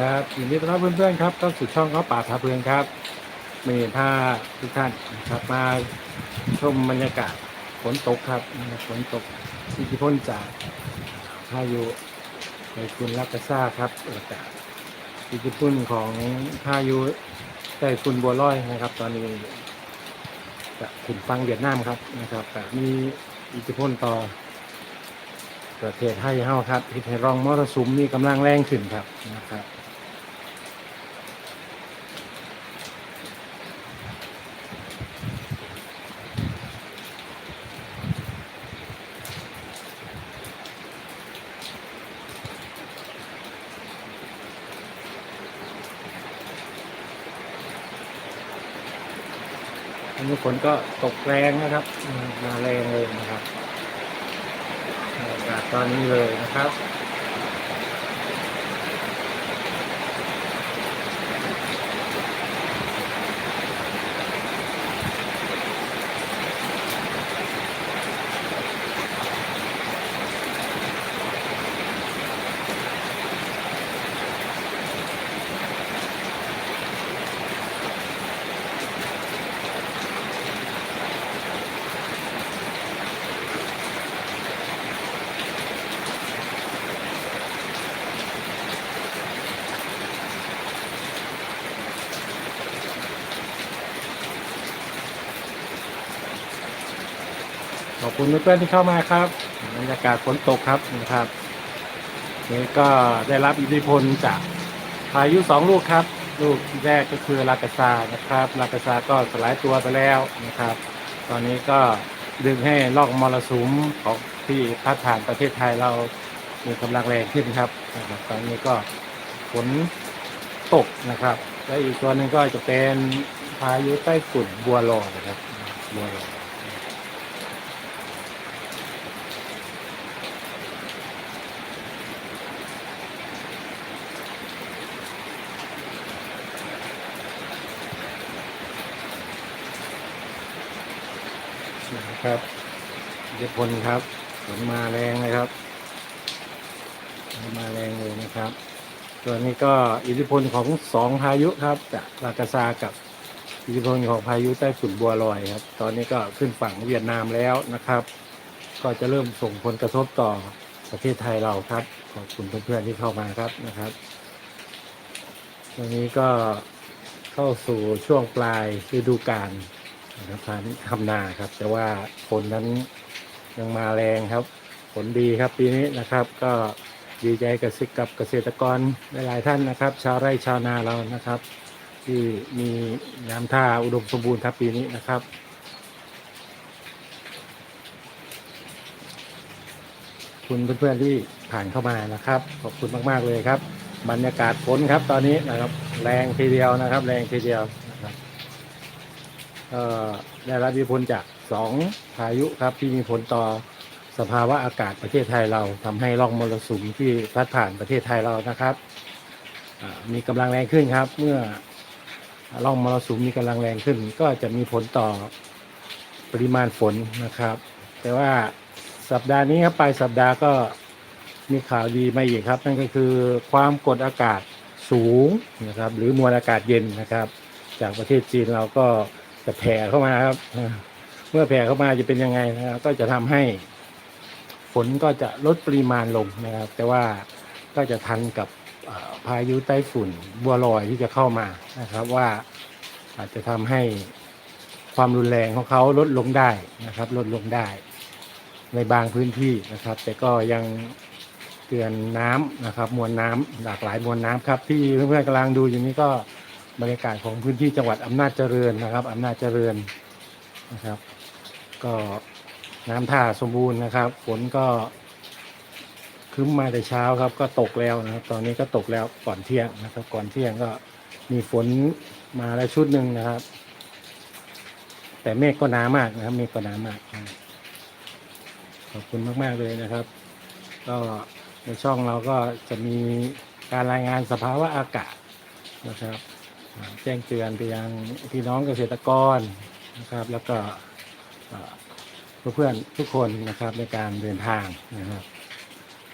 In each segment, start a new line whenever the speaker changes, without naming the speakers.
ครับยินดีต้อนรับเพื่อนๆครับเข้าสู่ช่องเขาป่าพาเพลินครับเมย์พาทุกท่านครับมาชมบรรยากาศฝนตกครับฝนตกอิทธิพลจากพายุในคุณลักกาซ่าครับอากาศอิทธิพลของพายุใต้ฝุ่นบัวลอยนะครับ ตอนนี้จะขึ้นฟังเวียดนามครับนะครับแต่มีอิทธิพลต่อประเทศไทยเฮาครับที่ให้รองมรสุมมีกำลังแรงขึ้นครับนะครับ นี้ฝนก็ตกแรงนะครับมาแรงเลยนะครับอากาศตอนนี้เลยนะครับ คุณเพื่อนๆที่เข้ามาครับบรรยากาศฝนตกครับนะครับนี่ก็ได้รับอิทธิพลจากพายุสองลูกครับ ลูกแรกก็คือลากาซานะครับลากาซาก็สลายตัวไปแล้วนะครับ ตอนนี้ก็ดึงให้ล่องมรสุมของที่พัดผ่านประเทศไทยเรามีกำลังแรงขึ้นครับนะครับ ตอนนี้ก็ฝนตกนะครับ และอีกตัวหนึ่งก็จะเป็นพายุใต้ฝุ่นบัวลอยนะครับบัวลอย ครับอิทธิพลครับฝนมาแรงเลยครับมาแรงเลยนะครับ ตัวนี้ก็อิทธิพลของสองพายุครับจากลากาซากับอิทธิพลของพายุใต้ฝุ่นบัวลอยครับ ตอนนี้ก็ขึ้นฝั่งเวียดนามแล้วนะครับ ก็จะเริ่มส่งผลกระทบต่อประเทศไทยเราครับ ขอบคุณเพื่อนๆที่เข้ามาครับนะครับวันนี้ก็เข้าสู่ช่วงปลายฤดูกาล นะครับทางทำนาครับ แต่ว่าฝนนั้นยังมาแรงครับ ผลดีครับปีนี้นะครับ ก็ดีใจกับสิกับเกษตรกรหลายๆท่านนะครับ ชาวไร่ชาวนาเรานะครับ ที่มีน้ำท่าอุดมสมบูรณ์ครับปีนี้นะครับคุณเพื่อนๆที่ผ่านเข้ามานะครับ ขอบคุณมากๆเลยครับ บรรยากาศฝนครับตอนนี้นะครับ แรงทีเดียวนะครับ แรงทีเดียว ได้รับอิทธิพลจากสองพายุครับที่มีผลต่อสภาวะอากาศประเทศไทยเราทำให้ร่องมรสุมที่พัดผ่านประเทศไทยเรานะครับมีกำลังแรงขึ้นครับ เมื่อร่องมรสุมมีกำลังแรงขึ้น ก็จะมีผลต่อปริมาณฝนนะครับ แต่ว่าสัปดาห์นี้ครับปลายสัปดาห์ก็มีข่าวดีมาอีกครับ นั่นก็คือความกดอากาศสูงนะครับ หรือมวลอากาศเย็นนะครับ จากประเทศจีนเราก็ จะแผ่เข้ามาครับ เมื่อแผ่เข้ามาจะเป็นยังไงนะครับ ก็จะทำให้ฝนก็จะลดปริมาณลงนะครับ แต่ว่าก็จะทันกับพายุไต้ฝุ่นบัวลอยที่จะเข้ามานะครับ ว่าอาจจะทำให้ความรุนแรงของเขาลดลงได้นะครับ ลดลงได้ ในบางพื้นที่นะครับ แต่ก็ยังเตือนน้ำนะครับ มวลน้ำหลากหลายมวลน้ำครับ ที่เพื่อนๆกำลังดูอยู่นี้ก็ บรรยากาศของพื้นที่จังหวัดอำนาจเจริญนะครับอำนาจเจริญนะครับ ก็น้ำท่าสมบูรณ์นะครับฝนก็คึ้มมาแต่เช้าครับ ก็ตกแล้วนะครับ ตอนนี้ก็ตกแล้วก่อนเที่ยงนะครับ ก่อนเที่ยงก็มีฝนมาแล้วชุดหนึ่งนะครับ แต่เมฆก็หนามากนะครับ เมฆก็หนามากขอบคุณมาก ๆ เลยนะครับ ก็ในช่องเราก็จะมีการรายงานสภาวะอากาศนะครับ แจ้งเตือนไปยังพี่น้องเกษตรกรนะครับ แล้วก็เพื่อนๆทุกคนนะครับในการเดินทางนะครับ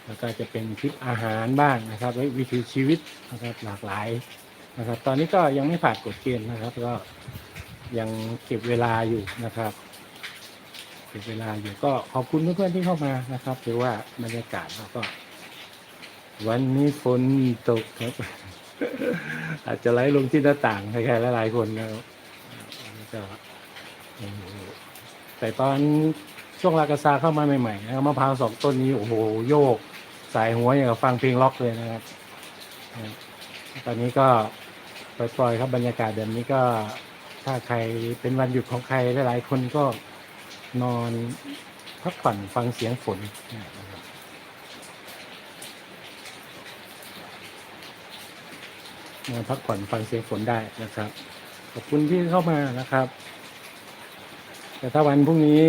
แล้วก็จะเป็นคลิปอาหารบ้างนะครับวิถีชีวิตนะครับหลากหลายนะครับ ตอนนี้ก็ยังไม่ผ่านกฎเกณฑ์นะครับ ก็ยังเก็บเวลาอยู่นะครับเก็บเวลาอยู่ก็ขอบคุณเพื่อนๆที่เข้ามานะครับถือว่าบรรยากาศเราก็ วันนี้ฝนตกครับ อาจจะไหลลงที่หน้าต่างใครๆหลายๆคนนะครับแล้วก็แต่ตอนช่วงรากาซาเข้ามาใหม่ๆนะครับมะพร้าวสองต้นนี้โอ้โหโยก สายหัวอย่างกับฟังเพลงล็อกเลยนะครับนะครับ ตอนนี้ก็ปล่อยๆครับบรรยากาศแบบนี้ก็ถ้าใครเป็นวันหยุดของใครหลายๆคนก็นอนพักผ่อนฟังเสียงฝน นะครับนอนพักผ่อนฟังเสียงฝนได้นะครับ ขอบคุณที่เข้ามานะครับ แต่ถ้าวันพรุ่งนี้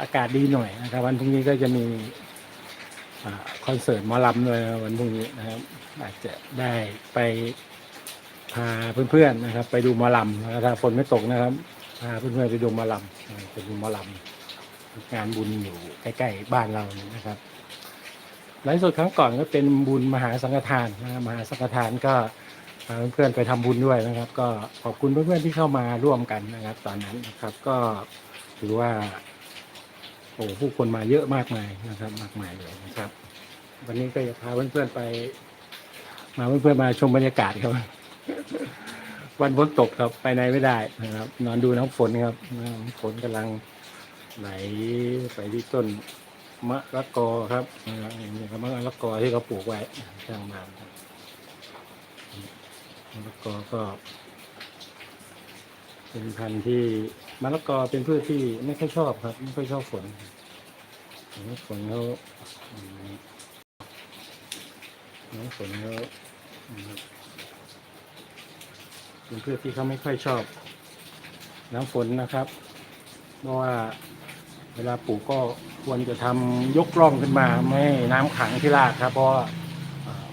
อากาศดีหน่อยนะครับ วันพรุ่งนี้ก็จะมีอคอนเสิร์ตมอลำด้วยวันพรุ่งนี้นะครับ อาจจะได้ไปพาเพื่อนๆนะครับ ไปดูมอลำนะครับถ้าฝนไม่ตกนะครับพาเพื่อนๆไปดูมอลำไปดูมอลำงานบุญอยู่ใกล้ๆบ้านเรานี่นะครับหลายสุดครั้งก่อนก็เป็นบุญมหาสังฆทานนะครับมหาสังฆทานก็ เพื่อนๆไปทำบุญด้วยนะครับ ก็ขอบคุณเพื่อนๆที่เข้ามาร่วมกันนะครับ ตอนนั้นนะครับ ก็ถือว่าโอ้ผู้คนมาเยอะมากมายนะครับ มากมายเลยนะครับ วันนี้ก็จะพาเพื่อนๆไป มาเพื่อนๆมาชมบรรยากาศครับวันฝนตกครับไปไหนไม่ได้นะครับ นอนดูน้ำฝนครับน้ำฝนกำลังไหลไปที่ต้นมะละกอครับอย่างนี้ครับมะละกอที่เขาปลูกไว้ข้างบ้านครับ มะละกอก็ เป็นพันธุ์ที่มะละกอเป็นพืชที่ไม่ค่อยชอบครับ ไม่ค่อยชอบฝนน้ำฝนเขาน้ำฝนเขาอืมเป็นพืชที่เขาไม่ค่อยชอบ น้ำฝนนะครับ เพราะว่าเวลาปลูกก็ควรจะทำยกร่องขึ้นมา ไม่ให้น้ำขังที่รากครับ เพราะ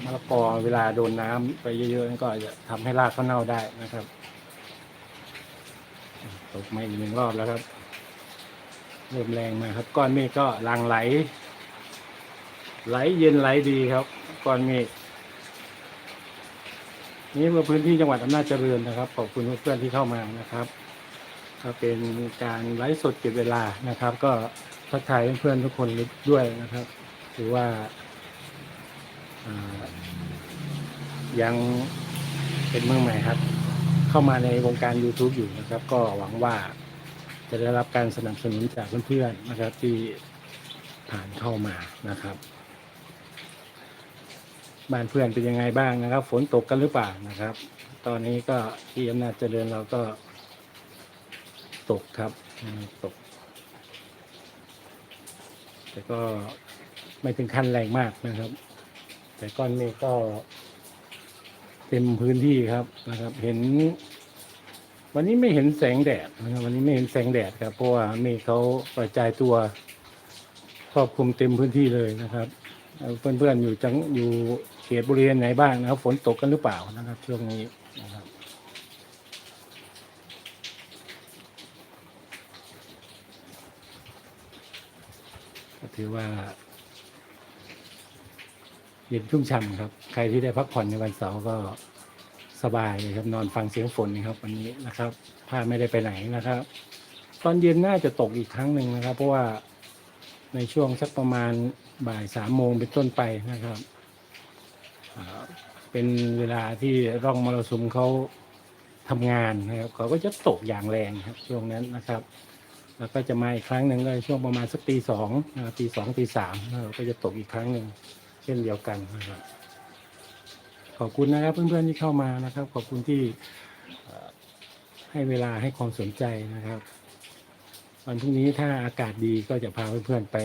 ะละกอเวลาโดนน้ำไปเยอะๆก็จจะทำให้รากเขาเน่าได้นะครับตกมาอีกหนึ่งรอบแล้วครับเริ่มแรงมาครับ ก้อนเมฆก็ลังไหล ไหลเย็นไหลดีครับ ก้อนเมฆนี่คือพื้นที่จังหวัดอำนาจเจริญนะครับขอบคุณเพื่อนๆที่เข้ามานะครับ ก็เป็นการไลฟ์สดเก็บเวลานะครับ ก็ทักทายเพื่อนๆทุกคนด้วยนะครับ ถือว่า ยังเป็นเมืองใหม่ครับ เข้ามาในวงการ YouTube อยู่นะครับ ก็หวังว่าจะได้รับการสนับสนุนจากเพื่อนๆนะครับ ที่ผ่านเข้ามานะครับ บ้านเพื่อนเป็นยังไงบ้างนะครับ ฝนตกกันหรือเปล่านะครับ ตอนนี้ก็ที่อำนาจเจริญเราก็ตกครับตก แต่ก็ไม่ถึงขั้นแรงมากนะครับ แต่ก้อนเมฆก็เต็มพื้นที่ครับนะครับ เห็น วันนี้ไม่เห็นแสงแดดนะครับ วันนี้ไม่เห็นแสงแดดครับ เพราะว่าเมฆเขากระจายตัวครอบคลุมเต็มพื้นที่เลยนะครับ เพื่อนๆอยู่จังอยู่เขตบริเวณไหนบ้างนะครับ ฝนตกกันหรือเปล่านะครับ ช่วงนี้นะครับก็ถือว่า เย็นชุ่มฉ่ำครับ ใครที่ได้พักผ่อนในวันเสาร์ก็สบายเลยครับนอนฟังเสียงฝนนะครับ วันนี้นะครับถ้าไม่ได้ไปไหนนะครับ ตอนเย็นน่าจะตกอีกครั้งหนึ่งนะครับ เพราะว่าในช่วงสักประมาณบ่ายสามโมงเป็นต้นไปนะครับเป็นเวลาที่ร่องมรสุมเขาทำงานนะครับเขาก็จะตกอย่างแรงครับ ช่วงนั้นนะครับ แล้วก็จะมาอีกครั้งหนึ่งก็ช่วงประมาณสักตีสองตีสองตีสามนะครับก็จะตกอีกครั้งหนึ่ง ช่นเดียวกันนะครับขอบคุณนะครับเพื่อนๆที่เข้ามานะครับ ขอบคุณที่ให้เวลาให้ความสนใจนะครับวันพรุ่งนี้ถ้าอากาศดีก็จะพาเพื่อนๆไป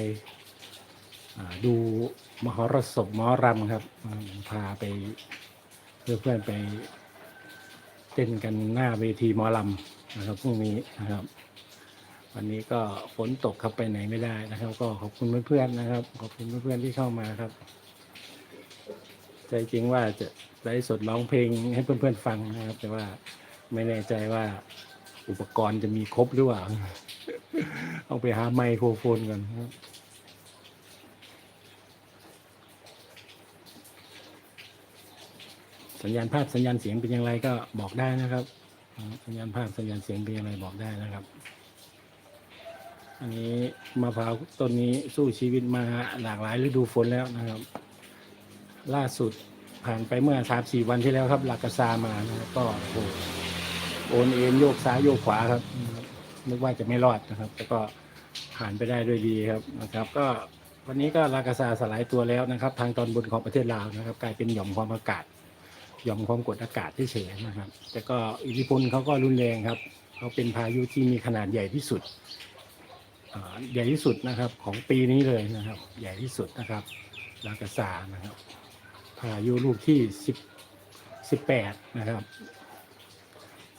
อ่าดูมหรสพมอรำครับพาไปเพื่อนๆไปเต้นกันหน้าเวทีมอลำนะครับพรุ่งนี้นะครับ วันนี้ก็ฝนตกครับไปไหนไม่ได้นะครับ ก็ขอบคุณเพื่อนๆนะครับ ขอบคุณเพื่อนๆที่เข้ามาครับ ใจจริงว่าจะไลฟ์สดร้องเพลงให้เพื่อนๆฟังนะครับ แต่ว่าไม่แน่ใจว่าอุปกรณ์จะมีครบหรือเปล่าเอาไปหาไมโครโฟนกันครับสัญญาณภาพสัญญาณเสียงเป็นอย่างไรก็บอกได้นะครับ สัญญาณภาพสัญญาณเสียงเป็นอย่างไรบอกได้นะครับ อันนี้มะพร้าวต้นนี้สู้ชีวิตมาหลากหลายฤดูฝนแล้วนะครับ ล่าสุดผ่านไปเมื่อสามสี่วันที่แล้วครับลักกซามานะครับก็โอ้โอนเอ็นโยกซ้ายโยกขวาครับนึกว่าจะไม่รอดนะครับ แต่ก็ผ่านไปได้ด้วยดีครับนะครับ ก็วันนี้ก็ลากาซาสลายตัวแล้วนะครับ ทางตอนบนของประเทศลาวนะครับ กลายเป็นหย่อมความอากาศหย่อมความกดอากาศที่เฉยนะครับ แต่ก็อิทธิพลเขาก็รุนแรงครับเขาเป็นพายุที่มีขนาดใหญ่ที่สุดใหญ่ที่สุดนะครับของปีนี้เลยนะครับ ใหญ่ที่สุดนะครับลากาซานะครับ พายุลูกที่สิบสิบแปดนะครับ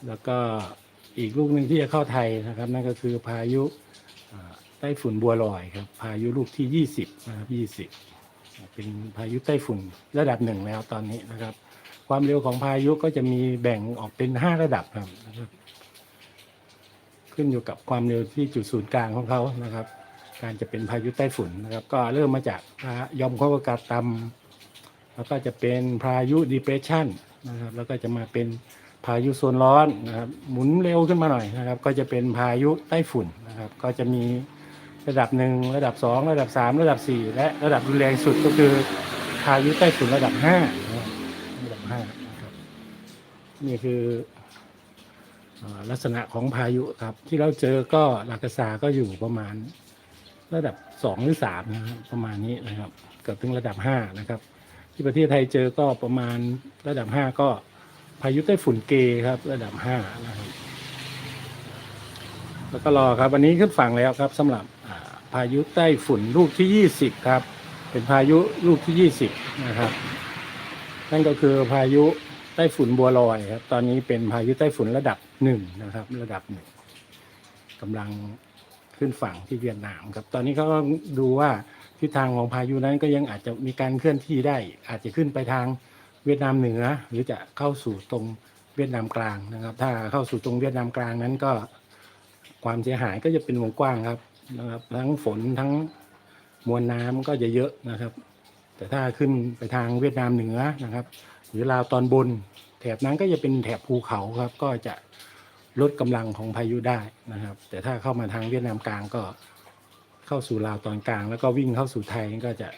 แล้วก็อีกลูกหนึ่งที่จะเข้าไทยนะครับ นั่นก็คือพายุไต้ฝุ่นบัวลอยครับ พายุลูกที่ยี่สิบนะครับยี่สิบเป็นพายุไต้ฝุ่นระดับหนึ่งแล้วตอนนี้นะครับ ความเร็วของพายุก็จะมีแบ่งออกเป็นห้าระดับครับนะครับ ขึ้นอยู่กับความเร็วที่จุดศูนย์กลางของเขานะครับ การจะเป็นพายุไต้ฝุ่นนะครับ ก็เริ่มมาจากยอมความกดอากาศต่ำ แล้วก็จะเป็นพายุ depression นะครับ แล้วก็จะมาเป็นพายุโซนร้อนนะครับ หมุนเร็วขึ้นมาหน่อยนะครับ ก็จะเป็นพายุไต้ฝุ่นนะครับ ก็จะมีระดับหนึ่งระดับสองระดับสามระดับสี่และระดับรุนแรงสุดก็คือพายุไต้ฝุ่นระดับห้าระดับห้านะครับนี่คืออลักษณะของพายุครับ ที่เราเจอก็ลากาซาก็อยู่ประมาณ ระดับสองหรือสามนะครับประมาณนี้นะครับ เกือบถึงระดับห้านะครับ ที่ประเทศไทยเจอก็ประมาณระดับห้าก็พายุไต้ฝุ่นเกครับ ระดับห้านะครับแล้วก็รอครับ วันนี้ขึ้นฝั่งแล้วครับสำหรับพายุไต้ฝุ่นลูกที่ยี่สิบครับ เป็นพายุลูกที่ยี่สิบนะครับ นั่นก็คือพายุไต้ฝุ่นบัวลอยครับ ตอนนี้เป็นพายุไต้ฝุ่นระดับหนึ่งนะครับ ระดับหนึ่งกำลังขึ้นฝั่งที่เวียดนามครับ ตอนนี้เขาก็ดูว่า ทิศทางของพายุนั้นก็ยังอาจจะมีการเคลื่อนที่ได้ อาจจะขึ้นไปทางเวียดนามเหนือ หรือจะเข้าสู่ตรงเวียดนามกลางนะครับ ถ้าเข้าสู่ตรงเวียดนามกลางนั้นก็ความเสียหายก็จะเป็นวงกว้างครับนะครับ ทั้งฝนทั้งมวลน้ำก็จะเยอะนะครับ แต่ถ้าขึ้นไปทางเวียดนามเหนือนะครับ หรือลาวตอนบน แถบนั้นก็จะเป็นแถบภูเขาครับ ก็จะลดกำลังของพายุได้นะครับ แต่ถ้าเข้ามาทางเวียดนามกลางก็ เข้าสู่ลาวตอนกลาง แล้วก็วิ่งเข้าสู่ไทยก็จะ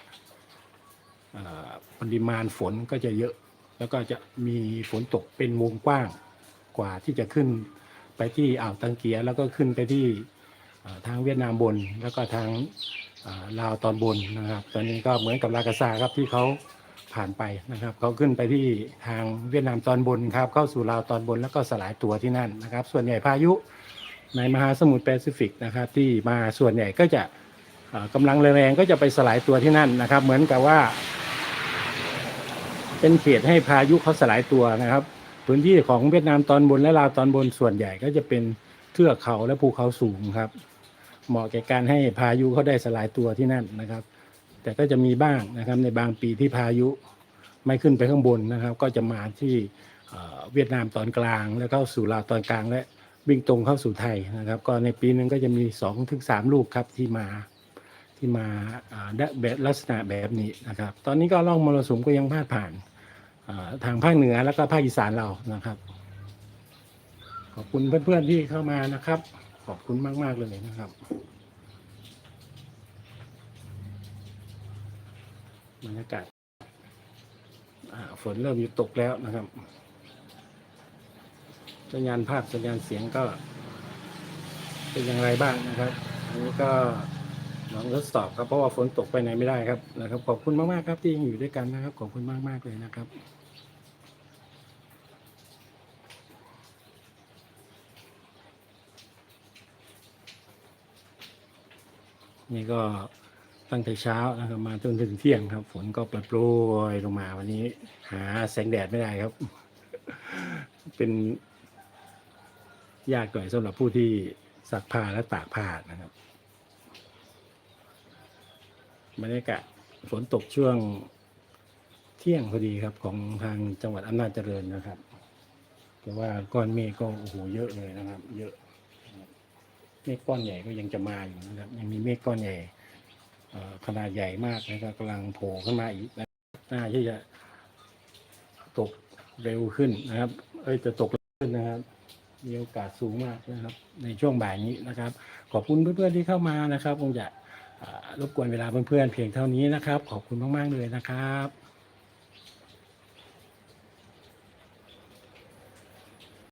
ปริมาณฝนก็จะเยอะ แล้วก็จะมีฝนตกเป็นวงกว้างกว่าที่จะขึ้นไปที่อ่าวตังเกียแล้วก็ขึ้นไปที่ทางเวียดนามบน แล้วก็ทางลาวตอนบนนะครับ ตอนนี้ก็เหมือนกับลากาซาครับที่เขาผ่านไปนะครับเขาขึ้นไปที่ทางเวียดนามตอนบนครับเข้าสู่ลาวตอนบนแล้วก็สลายตัวที่นั่นนะครับ ส่วนใหญ่พายุ ในมหาสมุทรแปซิฟิกนะครับที่มาส่วนใหญ่ก็จะเอ่อกำลังแรงก็จะไปสลายตัวที่นั่นนะครับ เหมือนกับว่า เป็นเขตให้พายุเขาสลายตัวนะครับ พื้นที่ของเวียดนามตอนบนและลาวตอนบนส่วนใหญ่ก็จะเป็นเทือกเขาและภูเขาสูงครับ เหมาะแก่การให้พายุเขาได้สลายตัวที่นั่นนะครับ แต่ก็จะมีบ้างนะครับ ในบางปีที่พายุไม่ขึ้นไปข้างบนนะครับ ก็จะมาที่เวียดนามตอนกลาง แล้วเข้าสู่ลาวตอนกลางและ วิ่งตรงเข้าสู่ไทยนะครับ ก็ในปีนึงก็จะมีสองถึงสามลูกครับที่มาที่มาแบบลักษณะแบบนี้นะครับ ตอนนี้ก็ล่องมรสุมก็ยังพาดผ่านทางภาคเหนือแล้วก็ภาคอีสานเรานะครับ ขอบคุณเพื่อนๆที่เข้ามานะครับ ขอบคุณมาก ๆ เลยนะครับบรรยากาศฝนเริ่มหยุดตกแล้วนะครับ สัญญาณภาพสัญญาณเสียงก็ เป็นอย่างไรบ้างนะครับ อันนี้ก็ลองทดสอบครับเพราะว่าฝนตกไปไหนไม่ได้ครับนะครับ ขอบคุณมากๆครับที่ยังอยู่ด้วยกันนะครับ ขอบคุณมากๆเลยนะครับนี่ก็ตั้งแต่เช้านะครับมาจนถึงเที่ยงครับ ฝนก็ปรโปรยลงมาวันนี้ หาแสงแดดไม่ได้ครับ เป็น ยากหน่อยสำหรับผู้ที่ซักผ้าและตากผ้านะครับบรรยากาศฝนตกช่วงเที่ยงพอดีครับของทางจังหวัดอำนาจเจริญนะครับ แต่ว่าก้อนเมฆก็โอ้โหเยอะเลยนะครับ เยอะเมฆก้อนใหญ่ก็ยังจะมาอยู่นะครับ ยังมีเมฆก้อนใหญ่ขนาดใหญ่มากนะครับกำลังโผล่ขึ้นมาอีกนะน่าที่จะตกเร็วขึ้นนะครับ เอ้ยจะตกเร็วขึ้นนะครับ มีโอกาสสูงมากนะครับ ในช่วงบ่ายนี้นะครับ ขอบคุณเพื่อนๆที่เข้ามานะครับคงจะรบกวนเวลาเพื่อนๆเพียงเท่านี้นะครับ ขอบคุณมากๆเลยนะครับ